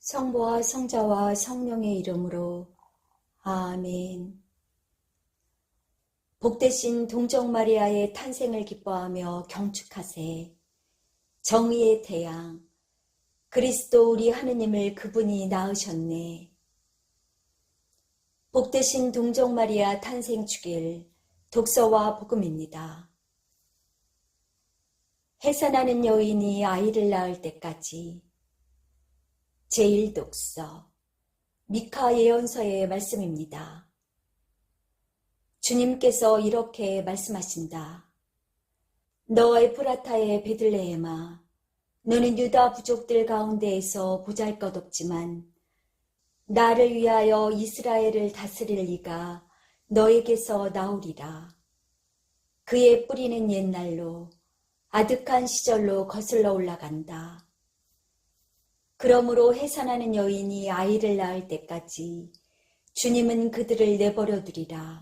성부와 성자와 성령의 이름으로 아멘. 복되신 동정 마리아의 탄생을 기뻐하며 경축하세. 정의의 태양, 그리스도 우리 하느님을 그분이 낳으셨네. 복되신 동정 마리아 탄생 축일 독서와 복음입니다. 해산하는 여인이 아이를 낳을 때까지 제1독서 미카 예언서의 말씀입니다. 주님께서 이렇게 말씀하신다. 너 에프라타의 베들레헴아, 너는 유다 부족들 가운데에서 보잘것없지만 나를 위하여 이스라엘을 다스릴 이가 너에게서 나오리라. 그의 뿌리는 옛날로 아득한 시절로 거슬러 올라간다. 그러므로 해산하는 여인이 아이를 낳을 때까지 주님은 그들을 내버려 두리라.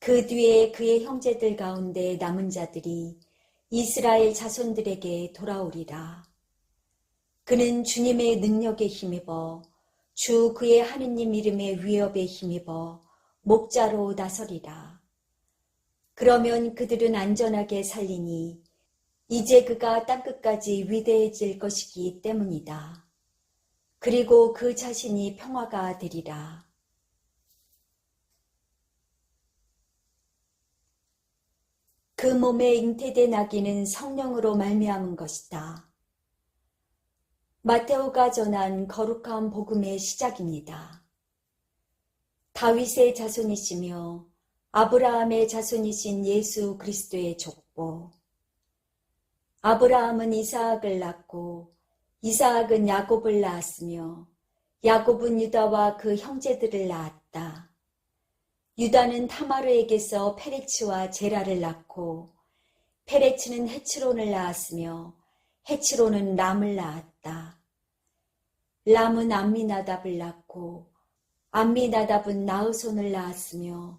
그 뒤에 그의 형제들 가운데 남은 자들이 이스라엘 자손들에게 돌아오리라. 그는 주님의 능력에 힘입어 주 그의 하느님 이름의 위협에 힘입어 목자로 나서리라. 그러면 그들은 안전하게 살리니 이제 그가 땅끝까지 위대해질 것이기 때문이다. 그리고 그 자신이 평화가 되리라. 그 몸에 잉태된 아기는 성령으로 말미암은 것이다. 마테오가 전한 거룩한 복음의 시작입니다. 다윗의 자손이시며 아브라함의 자손이신 예수 그리스도의 족보. 아브라함은 이사학을 낳고 이사학은 야곱을 낳았으며 야곱은 유다와 그 형제들을 낳았다. 유다는 타마르에게서 페레츠와 제라를 낳고 페레츠는 헤츠론을 낳았으며 헤츠론은 람을 낳았다. 람은 암미나답을 낳고 암미나답은 나으손을 낳았으며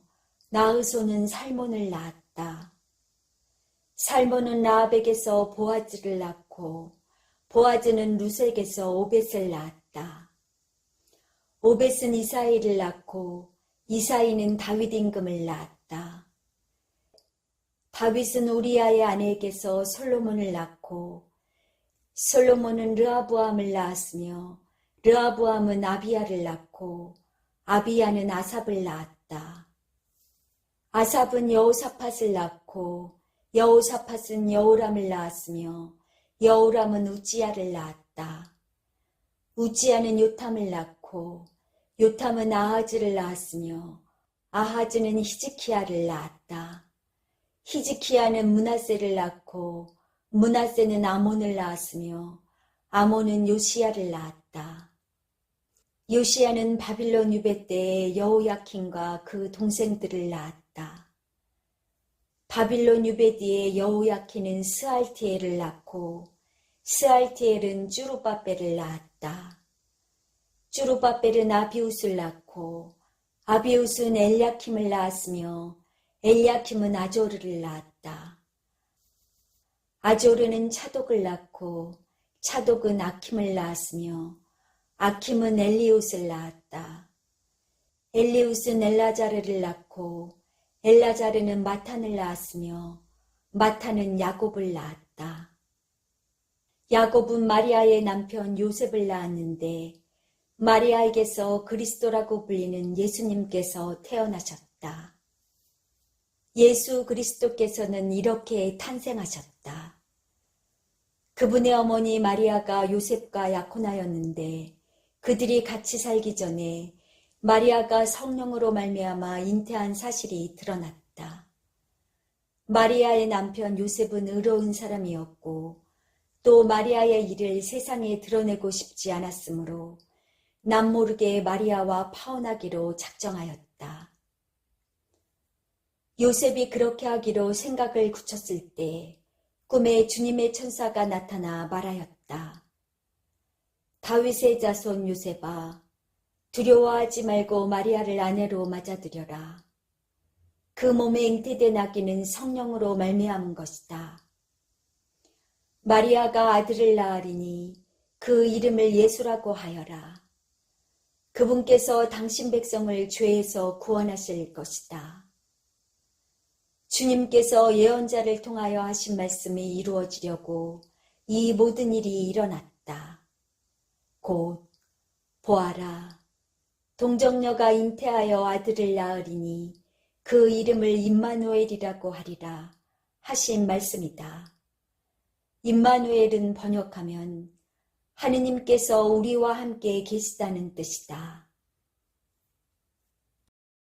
나으손은 살몬을 낳았다. 살몬은 라합에게서 보아즈를 낳고 보아즈는 루색에서 오벳을 낳았다. 오벳은 이사이를 낳고 이사이는 다윗 임금을 낳았다. 다윗은 우리아의 아내에게서 솔로몬을 낳고 솔로몬은 르아부암을 낳았으며 르아부암은 아비야를 낳고 아비야는 아삽을 낳았다. 아삽은 여호사팟을 낳고 여호사팟은 여호람을 낳았으며 여호람은 우지야를 낳았다. 우지야는 요탐을 낳고 요탐은 아하즈를 낳았으며 아하즈는 히즈키야를 낳았다. 히즈키야는 문하세를 낳고 문하세는 아몬을 낳았으며 아몬은 요시야를 낳았다. 요시야는 바빌론 유배 때에 여호야킨과 그 동생들을 낳았다. 바빌론 뒤에 여호야킨은 스알티엘을 낳고 스알티엘은 쭈루바벨을 낳았다. 쭈루바벨은 아비웃을 낳고 아비웃은 엘야킴을 낳았으며 엘야킴은 아조르를 낳았다. 아조르는 차독을 낳고 차독은 아킴을 낳았으며 아킴은 엘리웃을 낳았다. 엘리웃은 엘라자르를 낳고 엘라자르는 마탄을 낳았으며 마탄은 야곱을 낳았다. 야곱은 마리아의 남편 요셉을 낳았는데 마리아에게서 그리스도라고 불리는 예수님께서 태어나셨다. 예수 그리스도께서는 이렇게 탄생하셨다. 그분의 어머니 마리아가 요셉과 약혼하였는데 그들이 같이 살기 전에 마리아가 성령으로 말미암아 잉태한 사실이 드러났다. 마리아의 남편 요셉은 의로운 사람이었고 또 마리아의 일을 세상에 드러내고 싶지 않았으므로 남모르게 마리아와 파혼하기로 작정하였다. 요셉이 그렇게 하기로 생각을 굳혔을 때 꿈에 주님의 천사가 나타나 말하였다. 다윗의 자손 요셉아, 두려워하지 말고 마리아를 아내로 맞아들여라. 그 몸에 잉태된 아기는 성령으로 말미암은 것이다. 마리아가 아들을 낳으리니 그 이름을 예수라고 하여라. 그분께서 당신 백성을 죄에서 구원하실 것이다. 주님께서 예언자를 통하여 하신 말씀이 이루어지려고 이 모든 일이 일어났다. 곧 보아라 동정녀가 잉태하여 아들을 낳으리니 그 이름을 임마누엘이라고 하리라 하신 말씀이다. 임마누엘은 번역하면 하느님께서 우리와 함께 계시다는 뜻이다.